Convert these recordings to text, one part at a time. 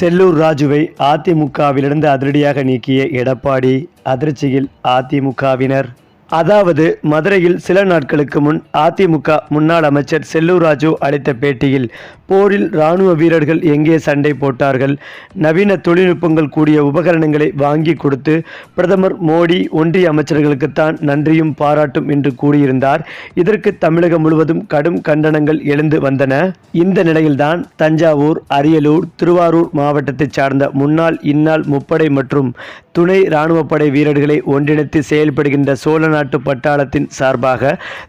செல்லூர் ராஜுவை அதிமுகவிலிருந்து அதிரடியாக நீக்கிய எடப்பாடி அதிர்ச்சியில் அதிமுகவினர். அதாவது மதுரையில் சில நாட்களுக்கு முன் அதிமுக முன்னாள் அமைச்சர் செல்லூர் ராஜு அளித்த பேட்டியில் போரில் இராணுவ வீரர்கள் எங்கே சண்டை போட்டார்கள் நவீன தொழில்நுட்பங்கள் கூடிய உபகரணங்களை வாங்கி கொடுத்து பிரதமர் மோடி ஒன்றிய அமைச்சர்களுக்குத்தான் நன்றியும் பாராட்டும் என்று கூறியிருந்தார். இதற்கு தமிழகம் முழுவதும் கடும் கண்டனங்கள் எழுந்து வந்தன. இந்த நிலையில்தான் தஞ்சாவூர் அரியலூர் திருவாரூர் மாவட்டத்தைச் சார்ந்த முன்னாள் இந்நாள் முப்படை மற்றும் துணை இராணுவப்படை வீரர்களை ஒன்றிணைத்து செயல்படுகின்ற சோழ தமிழ்நாட்டு பட்டாளத்தின் சார்பாக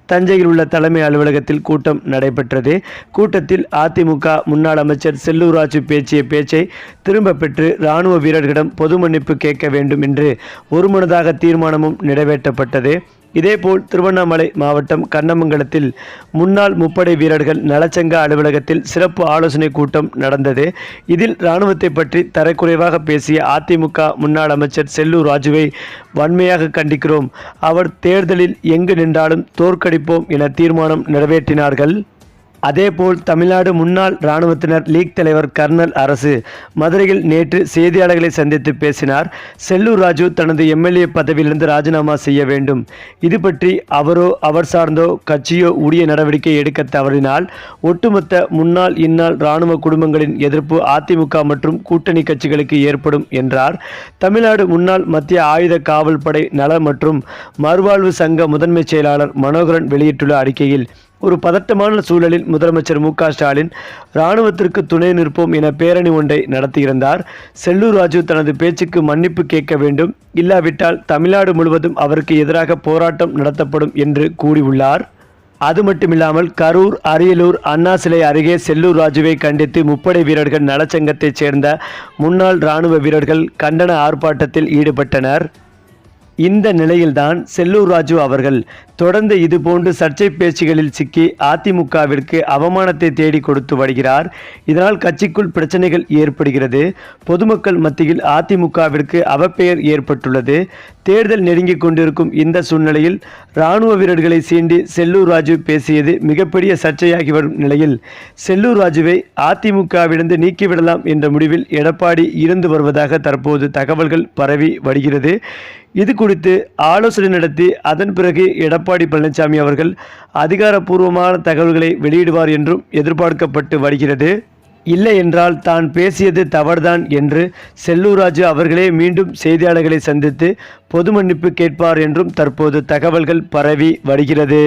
தஞ்சையில் உள்ள தலைமை அலுவலகத்தில் கூட்டம் நடைபெற்றது. கூட்டத்தில் அதிமுக முன்னாள் அமைச்சர் செல்லூராஜு பேச்சிய பேச்சை திரும்ப பெற்று இராணுவ வீரர்களிடம் பொது மன்னிப்பு கேட்க வேண்டும் என்று ஒருமனதாக தீர்மானமும் நிறைவேற்றப்பட்டது. இதேபோல் திருவண்ணாமலை மாவட்டம் கண்ணமங்கலத்தில் முன்னாள் முப்படை வீரர்கள் நலச்சங்க அலுவலகத்தில் சிறப்பு ஆலோசனை கூட்டம் நடந்தது. இதில் இராணுவத்தை பற்றி தரக்குறைவாக பேசிய அதிமுக முன்னாள் அமைச்சர் செல்லூர் ராஜுவை வன்மையாக கண்டிக்கிறோம். அவர் தேர்தலில் எங்கு நின்றாலும் தோற்கடிப்போம் என தீர்மானம் நிறைவேற்றினார்கள். அதேபோல் தமிழ்நாடு முன்னாள் இராணுவத்தினர் லீக் தலைவர் கர்னல் அரசு மதுரையில் நேற்று செய்தியாளர்களை சந்தித்து பேசினார். செல்லூர் ராஜு தனது எம்எல்ஏ பதவியிலிருந்து ராஜினாமா செய்ய வேண்டும். இது பற்றி அவரோ அவர் சார்ந்தோ கட்சியோ உரிய நடவடிக்கை எடுக்க தவறினால் ஒட்டுமொத்த முன்னாள் இந்நாள் இராணுவ குடும்பங்களின் எதிர்ப்பு அதிமுக மற்றும் கூட்டணி கட்சிகளுக்கு ஏற்படும் என்றார். தமிழ்நாடு முன்னாள் மத்திய ஆயுத காவல் படை நல மற்றும் மறுவாழ்வு சங்க முதன்மைச் செயலாளர் மனோகரன் வெளியிட்டுள்ள அறிக்கையில் ஒரு பதட்டமான சூழலில் முதலமைச்சர் மு ஸ்டாலின் இராணுவத்திற்கு துணை நிற்போம் என பேரணி ஒன்றை நடத்தியிருந்தார். செல்லூர் ராஜு தனது பேச்சுக்கு மன்னிப்பு கேட்க வேண்டும். இல்லாவிட்டால் தமிழ்நாடு முழுவதும் அவருக்கு எதிராக போராட்டம் நடத்தப்படும் என்று கூறியுள்ளார். அது மட்டுமில்லாமல் கரூர் அரியலூர் அண்ணா சிலை அருகே செல்லூர் ராஜுவை கண்டித்து முப்படை வீரர்கள் நலச்சங்கத்தைச் சேர்ந்த முன்னாள் இராணுவ வீரர்கள் கண்டன ஆர்ப்பாட்டத்தில் ஈடுபட்டனர். இந்த நிலையில்தான் செல்லூர் ராஜு அவர்கள் தொடர்ந்து இதுபோன்று சர்ச்சை பேச்சுகளில் சிக்கி அதிமுகவிற்கு அவமானத்தை தேடி கொடுத்து வருகிறார். இதனால் கட்சிக்குள் பிரச்சனைகள் ஏற்படுகிறது. பொதுமக்கள் மத்தியில் அதிமுகவிற்கு அவப்பெயர் ஏற்பட்டுள்ளது. தேர்தல் நெருங்கிக் கொண்டிருக்கும் இந்த சூழ்நிலையில் இராணுவ வீரர்களை சீண்டி செல்லூர் ராஜு பேசியது மிகப்பெரிய சர்ச்சையாகி வரும் நிலையில் செல்லூர் ராஜுவை அதிமுகவிலிருந்து நீக்கிவிடலாம் என்ற முடிவில் எடப்பாடி இருந்து வருவதாக தற்போது தகவல்கள் பரவி வருகிறது. இது குறித்து ஆலோசனை நடத்தி அதன் பிறகு எடப்பாடி பழனிசாமி அவர்கள் அதிகாரப்பூர்வமான தகவல்களை வெளியிடுவார் என்றும் எதிர்பார்க்கப்பட்டு வருகிறது. இல்லை என்றால் தான் பேசியது தவறுதான் என்று செல்லூராஜு அவர்களே மீண்டும் செய்தியாளர்களை சந்தித்து பொது மன்னிப்பு கேட்பார் என்றும் தற்போது தகவல்கள் பரவி வருகிறது.